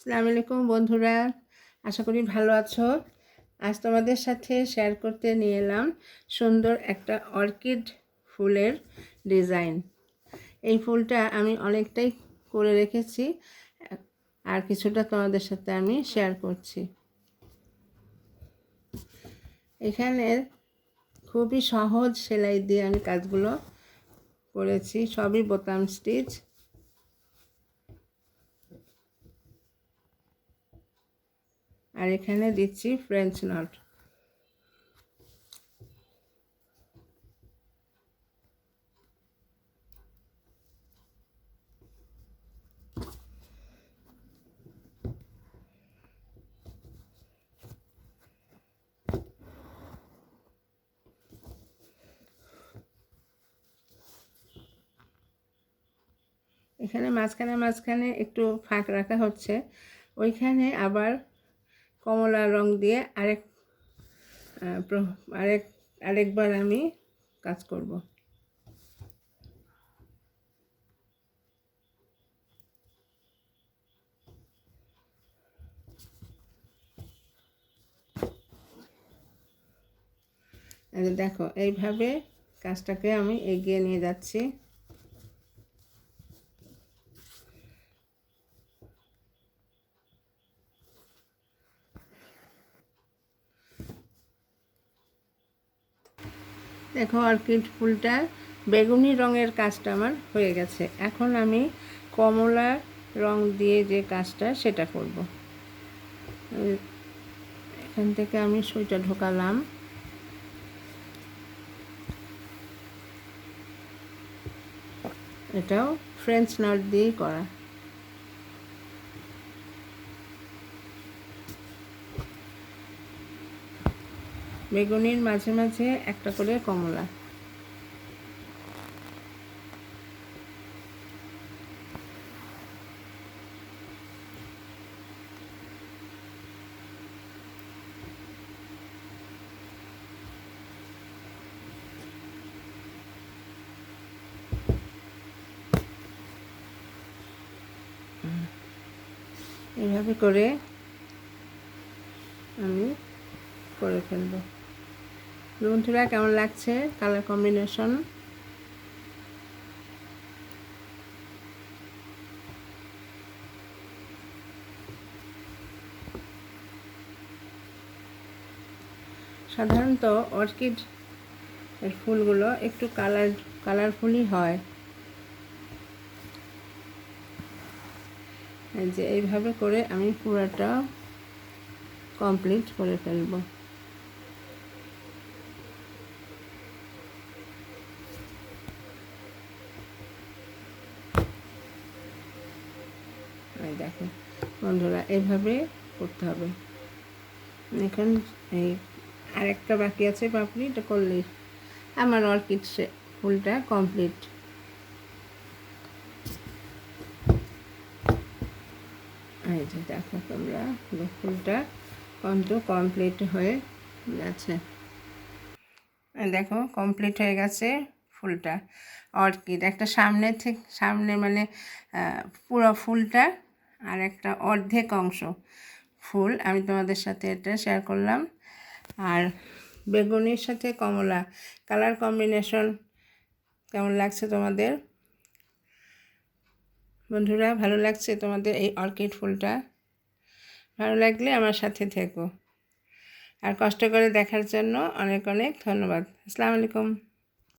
আসসালামু আলাইকুম বন্ধুরা, আশা করি ভালো আছো। আজ তোমাদের সাথে শেয়ার করতে নিয়ে এলাম সুন্দর একটা অর্কিড ফুলের ডিজাইন এই ফুলটা আমি অনেকটাই করে রেখেছি, আর কিছুটা তোমাদের সাথে আমি শেয়ার করছি। এখানে খুবই সহজ সেলাই দিয়ে আমি কাজগুলো করেছি, সবই বোতাম স্টিচ আর এখানে দিচ্ছি ফ্রেঞ্চ নট এখানে মাঝখানে মাঝখানে একটু ফাঁক রাখা হচ্ছে। ওইখানে আবার কমলা রং দিয়ে আরেক আরেক, আরেকবার আমি কাজ করব। দেখো, এইভাবে কাজটাকে আমি এগিয়ে নিয়ে যাচ্ছি। দেখো অর্কিড ফুলটা বেগুনি রঙের কাজটা আমার হয়ে গেছে। এখন আমি কমলা রং দিয়ে যে কাজটা সেটা করব। এখান থেকে আমি সুইটা ঢোকালাম। এটাও ফ্রেঞ্চ নট দিয়েই করা। বেগুনির মাঝে মাঝে একটা করে কমলা। এভাবে করে আমি করে ফেলব। বন্ধুরা, কেমন লাগছে কালার কম্বিনেশন সাধারণত অর্কিড এর ফুলগুলো একটু কালার কালারফুলই হয়। যে এইভাবে করে আমি পুরাটা কমপ্লিট করে ফেলব। এই দেখো, বন্ধুরা, এভাবে করতে হবে। এখন এই আরেকটা বাকি আছে পাপড়ি এটা করলেই আমার অর্কিড ফুলটা কমপ্লিট এই যে দেখো তোমরা ফুলটা কিন্তু কমপ্লিট হয়ে গেছে। দেখো কমপ্লিট হয়ে গেছে ফুলটা অর্কিড একটা সামনে থেকে, সামনে মানে পুরো ফুলটা আর একটা অর্ধেক অংশ ফুল আমি তোমাদের সাথে এটা শেয়ার করলাম। আর বেগুনির সাথে কমলা কালার কম্বিনেশন কেমন লাগছে তোমাদের? বন্ধুরা, ভালো লাগছে তোমাদের এই অর্কিড ফুলটা? ভালো লাগলে আমার সাথে থেকো। আর কষ্ট করে দেখার জন্য অনেক অনেক ধন্যবাদ। আসসালামু আলাইকুম।